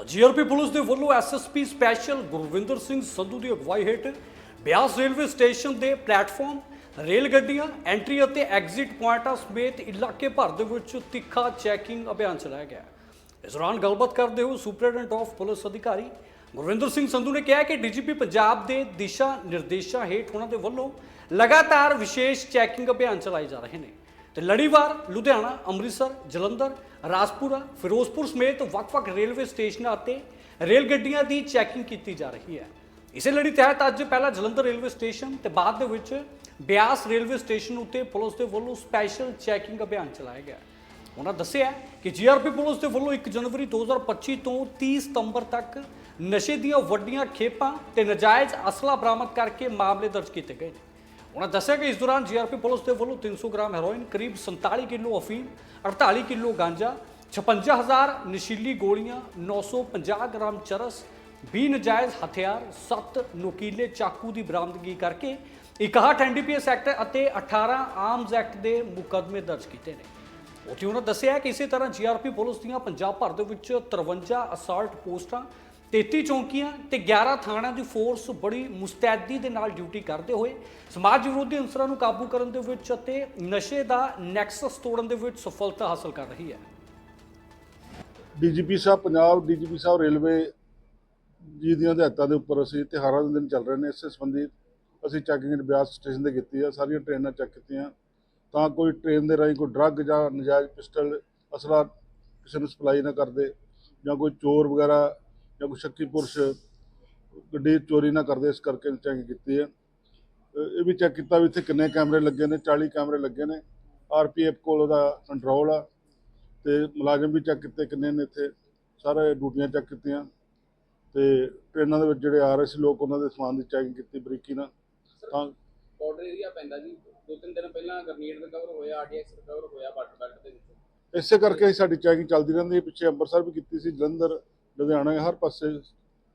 ਤਾਂ GRP police ਦੇ ਵੱਲੋਂ ਐਸਐਸਪੀ ਸਪੈਸ਼ਲ ਗੁਰਵਿੰਦਰ ਸਿੰਘ ਸੰਧੂ ਦੀ ਅਗਵਾਈ ਹੇਠ ਬਿਆਸ ਰੇਲਵੇ ਸਟੇਸ਼ਨ ਦੇ ਪਲੇਟਫਾਰਮ, ਰੇਲ ਗੱਡੀਆਂ, ਐਂਟਰੀ ਅਤੇ ਐਗਜ਼ਿਟ ਪੁਆਇੰਟਾਂ ਸਮੇਤ ਇਲਾਕੇ ਭਰ ਦੇ ਵਿੱਚ ਤਿੱਖਾ ਚੈਕਿੰਗ ਅਭਿਆਨ ਚਲਾਇਆ ਗਿਆ। ਇਸ ਦੌਰਾਨ ਗੱਲਬਾਤ ਕਰਦੇ ਹੋਏ ਸੁਪਰਡੈਂਟ ਆਫ ਪੁਲਿਸ ਅਧਿਕਾਰੀ ਗੁਰਵਿੰਦਰ ਸਿੰਘ ਸੰਧੂ ਨੇ ਕਿਹਾ ਕਿ ਡੀਜੀਪੀ ਪੰਜਾਬ ਦੇ ਦਿਸ਼ਾ ਨਿਰਦੇਸ਼ਾਂ ਹੇਠ ਉਹਨਾਂ ਦੇ ਵੱਲੋਂ ਲਗਾਤਾਰ ਵਿਸ਼ੇਸ਼ ਚੈਕਿੰਗ ਅਭਿਆਨ ਚਲਾਏ ਜਾ ਰਹੇ ਨੇ। ਤੇ ਲੜੀਵਾਰ, ਲੁਧਿਆਣਾ, ਅੰਮ੍ਰਿਤਸਰ, ਜਲੰਧਰ, ਰਾਜਪੁਰਾ, ਫਿਰੋਜ਼ਪੁਰ ਸਮੇਤ ਵੱਖ-ਵੱਖ ਰੇਲਵੇ ਸਟੇਸ਼ਨਾਂ ਅਤੇ ਰੇਲ ਗੱਡੀਆਂ ਦੀ ਚੈਕਿੰਗ ਕੀਤੀ ਜਾ ਰਹੀ ਹੈ। ਇਸੇ ਲੜੀ ਤਹਿਤ ਅੱਜ ਪਹਿਲਾਂ ਜਲੰਧਰ ਰੇਲਵੇ ਸਟੇਸ਼ਨ ਤੇ ਬਾਅਦ ਦੇ ਵਿੱਚ ਬਿਆਸ ਰੇਲਵੇ ਸਟੇਸ਼ਨ ਉੱਤੇ ਪੁਲਿਸ ਦੇ ਵੱਲੋਂ ਸਪੈਸ਼ਲ ਚੈਕਿੰਗ ਅਭਿਆਨ ਚਲਾਇਆ ਗਿਆ। ਉਹਨਾਂ ਦੱਸਿਆ ਕਿ ਜੀਆਰਪੀ ਪੁਲਿਸ ਦੇ ਵੱਲੋਂ 1 ਜਨਵਰੀ 2025 ਤੋਂ 30 ਸਤੰਬਰ ਤੱਕ ਨਸ਼ੇ ਦੀਆਂ ਵੱਡੀਆਂ ਖੇਪਾਂ ਤੇ ਨਜਾਇਜ਼ ਅਸਲਾ ਬਰਾਮਦ ਕਰਕੇ ਮਾਮਲੇ ਦਰਜ ਕੀਤੇ ਗਏ ਨੇ। ਉਹਨਾਂ ਦੱਸਿਆ ਕਿ ਇਸ ਦੌਰਾਨ ਜੀਆਰਪੀ ਪੁਲਿਸ ਦੇ ਵੱਲੋਂ 300 ਗ੍ਰਾਮ ਹੈਰੋਇਨ, ਕਰੀਬ 47 ਕਿਲੋ ਅਫੀਮ 48 ਕਿਲੋ ਗਾਂਜਾ 56000 ਨਸ਼ੀਲੀ ਗੋਲੀਆਂ 950 ਗ੍ਰਾਮ ਚਰਸ 20 ਨਜਾਇਜ਼ ਹਥਿਆਰ 7 ਨੋਕੀਲੇ ਚਾਕੂ ਦੀ ਬਰਾਮਦਗੀ ਕਰਕੇ 61 ਐਨਡੀਪੀਐਸ ਐਕਟ ਅਤੇ 18 ਆਰਮਜ਼ ਐਕਟ ਦੇ ਮੁਕੱਦਮੇ ਦਰਜ ਕੀਤੇ ਨੇ। ਉੱਥੇ ਉਹਨਾਂ ਦੱਸਿਆ ਕਿ ਇਸੇ ਤਰ੍ਹਾਂ ਜੀਆਰਪੀ ਪੁਲਿਸ ਦੀਆਂ ਪੰਜਾਬ ਭਰ ਦੇ ਵਿੱਚ 53 ਅਸਾਲਟ ਪੋਸਟਾਂ 33 ਚੌਂਕੀਆਂ ਤੇ 11 ਥਾਣਿਆਂ ਦੀ ਫੋਰਸ ਬੜੀ ਮੁਸਤੈਦੀ ਦੇ ਨਾਲ ਡਿਊਟੀ ਕਰਦੇ ਹੋਏ ਸਮਾਜ ਵਿਰੋਧੀ ਅੰਸਰਾਂ ਨੂੰ ਕਾਬੂ ਕਰਨ ਦੇ ਵਿੱਚ ਅਤੇ ਨਸ਼ੇ ਦਾ ਨੈਕਸਸ ਤੋੜਨ ਦੇ ਵਿੱਚ ਸਫਲਤਾ ਹਾਸਲ ਕਰ ਰਹੀ ਹੈ। DGP sahib, Punjab DGP sahib railway ji ਦੀਆਂ ਹਦਾਇਤਾਂ ਦੇ ਉੱਪਰ ਅਸੀਂ ਤਿਉਹਾਰਾਂ ਦੇ ਦਿਨ ਚੱਲ ਰਹੇ ਨੇ, ਇਸ ਸੰਬੰਧੀ ਅਸੀਂ ਚੈਕਿੰਗ ਬਿਆਸ ਸਟੇਸ਼ਨ ਤੇ ਕੀਤੀ ਆ, ਸਾਰੀਆਂ ਟ੍ਰੇਨਾਂ ਚੈੱਕ ਕੀਤੀਆਂ। ਤਾਂ ਕੋਈ ਟ੍ਰੇਨ ਦੇ ਰਾਹੀਂ ਕੋਈ ਡਰੱਗ ਜਾਂ ਨਜਾਇਜ਼ ਪਿਸਟਲ ਅਸਲਾ ਕਿਸੇ ਨੂੰ ਸਪਲਾਈ ਨਾ ਕਰਦੇ ਜਾਂ ਕੋਈ ਚੋਰ ਵਗੈਰਾ ਜਾਂ ਕੋਈ ਸ਼ੱਕੀ ਪੁਰਸ਼ ਗੱਡੀ ਚੋਰੀ ਨਾ ਕਰਦੇ ਇਸ ਕਰਕੇ ਚੈਕਿੰਗ ਕੀਤੀ ਹੈ। ਇਹ ਵੀ ਚੈੱਕ ਕੀਤਾ ਵੀ ਇੱਥੇ ਕਿੰਨੇ ਕੈਮਰੇ ਲੱਗੇ ਨੇ 40 ਕੈਮਰੇ ਲੱਗੇ ਨੇ। ਆਰਪੀਐਫ ਕੋਲ ਉਹਦਾ ਕੰਟਰੋਲ ਆ ਤੇ ਮੁਲਾਜ਼ਮ ਵੀ ਚੈੱਕ ਕੀਤੇ ਕਿੰਨੇ ਨੇ ਇੱਥੇ। ਸਾਰੇ ਡਿਊਟੀਆਂ ਚੈੱਕ ਕੀਤੀਆਂ ਤੇ ਟ੍ਰੇਨਾਂ ਦੇ ਵਿੱਚ ਜਿਹੜੇ ਆ ਰਹੇ ਸੀ ਲੋਕ ਉਹਨਾਂ ਦੇ ਸਮਾਨ ਦੀ ਚੈਕਿੰਗ ਕੀਤੀ ਬਰੀਕੀ ਨਾਲ। ਤਾਂ ਬਾਰਡਰ ਏਰੀਆ ਪੈਂਦਾ ਜੀ। ਦੋ ਤਿੰਨ ਦਿਨ ਪਹਿਲਾਂ ਗਰਨੀਟ ਰਿਕਵਰ ਹੋਇਆ ਆਰਡੀਐਕਸ ਰਿਕਵਰ ਹੋਇਆ ਬਾਰਡਰ ਬੈਲਟ ਦੇ ਵਿੱਚ। ਇਸੇ ਕਰਕੇ ਸਾਡੀ ਚੈਕਿੰਗ ਚੱਲਦੀ ਰਹਿੰਦੀ ਹੈ। ਪਿੱਛੇ ਅੰਮ੍ਰਿਤਸਰ ਵੀ ਕੀਤੀ ਸੀ ਜਲੰਧਰ ਲੁਧਿਆਣਾ ਹਰ ਪਾਸੇ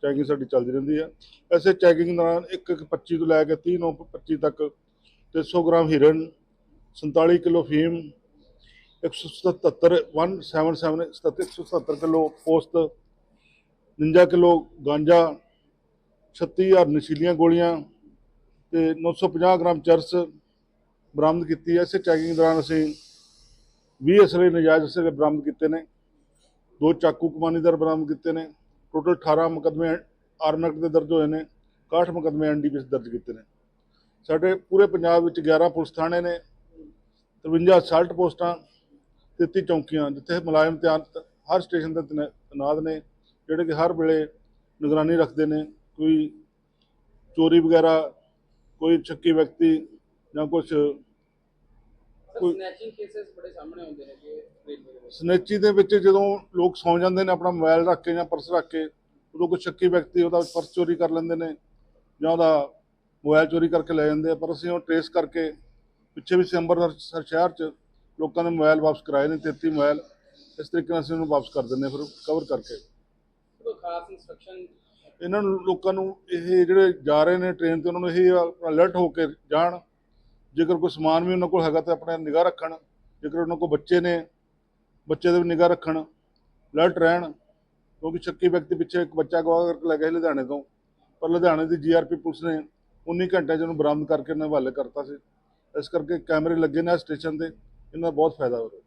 ਚੈਕਿੰਗ ਸਾਡੀ ਚੱਲਦੀ ਰਹਿੰਦੀ ਹੈ ਐਸੇ ਚੈਕਿੰਗ ਦੌਰਾਨ 1 ਇੱਕ 25 ਤੋਂ ਲੈ ਕੇ 30 ਨੌ 25 ਤੱਕ 300 ਗ੍ਰਾਮ ਹਿਰਨ 47 ਕਿਲੋ ਫੀਮ 177 177 177 ਕਿਲੋ ਪੋਸਤ 49 ਕਿਲੋ ਗਾਂਜਾ 36000 ਨਸ਼ੀਲੀਆਂ ਗੋਲੀਆਂ ਤੇ 950 ਗ੍ਰਾਮ ਚਰਸ ਬਰਾਮਦ ਕੀਤੀ ਹੈ ਇਸੇ ਚੈਕਿੰਗ ਦੌਰਾਨ ਅਸੀਂ 20 ਅਸਲੇ ਨਜਾਇਜ਼ ਅਸਲੇ ਬਰਾਮਦ ਕੀਤੇ ਨੇ। ਦੋ ਚਾਕੂ ਕਮਾਨੀਦਾਰ ਬਰਾਮਦ ਕੀਤੇ ਨੇ। ਟੋਟਲ 18 ਮੁਕੱਦਮੇ ਆਰਮ ਐਕਟ ਦੇ ਦਰਜ ਹੋਏ ਨੇ 61 ਮੁਕੱਦਮੇ ਐਨਡੀਪੀਐਸ ਦਰਜ ਕੀਤੇ ਨੇ। ਸਾਡੇ ਪੂਰੇ ਪੰਜਾਬ ਵਿੱਚ 11 ਪੁਲਿਸ ਥਾਣੇ ਨੇ 53 ਅਸਲਟ ਪੋਸਟਾਂ 33 ਚੌਕੀਆਂ, ਜਿੱਥੇ ਮੁਲਾਜ਼ਮ ਤਿਆਰ ਹਰ ਸਟੇਸ਼ਨ ਤੇ ਤੈਨਾ- ਤੈਨਾਤ ਨੇ, ਜਿਹੜੇ ਕਿ ਹਰ ਵੇਲੇ ਨਿਗਰਾਨੀ ਰੱਖਦੇ ਨੇ, ਕੋਈ ਚੋਰੀ ਵਗੈਰਾ, ਕੋਈ ਸ਼ੱਕੀ ਵਿਅਕਤੀ ਜਾਂ ਕੁਝ ਕੋਈ- ਸਨੈਚਿੰਗ ਕੇਸਸ ਬੜੇ ਸਾਹਮਣੇ ਆਉਂਦੇ ਨੇ ਕਿ ਰੇਲਵੇ ਦੇ ਵਿੱਚ। ਸਨੇਚੀ ਦੇ ਵਿੱਚ ਜਦੋਂ ਲੋਕ ਸੌਂ ਜਾਂਦੇ ਨੇ ਆਪਣਾ ਮੋਬਾਈਲ ਰੱਖ ਕੇ ਜਾਂ ਪਰਸ ਰੱਖ ਕੇ ਉਦੋਂ ਕੋਈ ਸ਼ੱਕੀ ਵਿਅਕਤੀ ਉਹਦਾ ਪਰਸ ਚੋਰੀ ਕਰ ਲੈਂਦੇ ਨੇ ਜਾਂ ਉਹਦਾ ਮੋਬਾਈਲ ਚੋਰੀ ਕਰਕੇ ਲੈ ਜਾਂਦੇ ਆ ਪਰ ਅਸੀਂ ਉਹ ਟ੍ਰੇਸ ਕਰਕੇ ਪਿੱਛੇ ਵੀ ਸੀ ਅੰਮ੍ਰਿਤਸਰ ਸ਼ਹਿਰ 'ਚ ਲੋਕਾਂ ਦੇ ਮੋਬਾਈਲ ਵਾਪਸ ਕਰਾਏ ਨੇ 33 ਮੋਬਾਈਲ। ਇਸ ਤਰੀਕੇ ਨਾਲ ਅਸੀਂ ਉਹਨੂੰ ਵਾਪਸ ਕਰ ਦਿੰਦੇ ਹਾਂ ਫਿਰ ਕਵਰ ਕਰਕੇ। ਕੋਈ ਖਾਸ ਇਨਸਟਰਕਸ਼ਨ ਇਹਨਾਂ ਨੂੰ ਲੋਕਾਂ ਨੂੰ ਇਹ ਜਿਹੜੇ ਜਾ ਰਹੇ ਨੇ ਟ੍ਰੇਨ ਤੇ ਉਹਨਾਂ ਨੂੰ ਇਹ ਅਲਰਟ ਹੋ ਕੇ ਜਾਣ। ਜੇਕਰ ਕੋਈ ਸਮਾਨ ਵੀ ਉਹਨਾਂ ਕੋਲ ਹੈਗਾ ਤਾਂ ਆਪਣੇ ਨਿਗਾਹ ਰੱਖਣ, ਜੇਕਰ ਉਹਨਾਂ ਕੋਲ ਬੱਚੇ ਨੇ, ਬੱਚੇ ਦੇ ਵੀ ਨਿਗਾਹ ਰੱਖਣ ਅਲਰਟ ਰਹਿਣ, ਕਿਉਂਕਿ ਸ਼ੱਕੀ ਵਿਅਕਤੀ ਪਿੱਛੇ ਇੱਕ ਬੱਚਾ ਗਵਾ ਕਰਕੇ ਲੈ ਗਿਆ ਲੁਧਿਆਣੇ ਤੋਂ, ਪਰ ਲੁਧਿਆਣੇ ਦੀ ਜੀਆਰਪੀ ਪੁਲਿਸ ਨੇ 19 ਘੰਟਿਆਂ 'ਚ ਉਹਨੂੰ ਬਰਾਮਦ ਕਰਕੇ ਉਹਨਾਂ ਹਵਾਲੇ ਕਰਤਾ ਸੀ। ਇਸ ਕਰਕੇ ਕੈਮਰੇ ਲੱਗੇ ਨੇ ਸਟੇਸ਼ਨ ਤੇ, ਇਹਨਾਂ ਦਾ ਬਹੁਤ ਫਾਇਦਾ ਹੋ ਰਿਹਾ।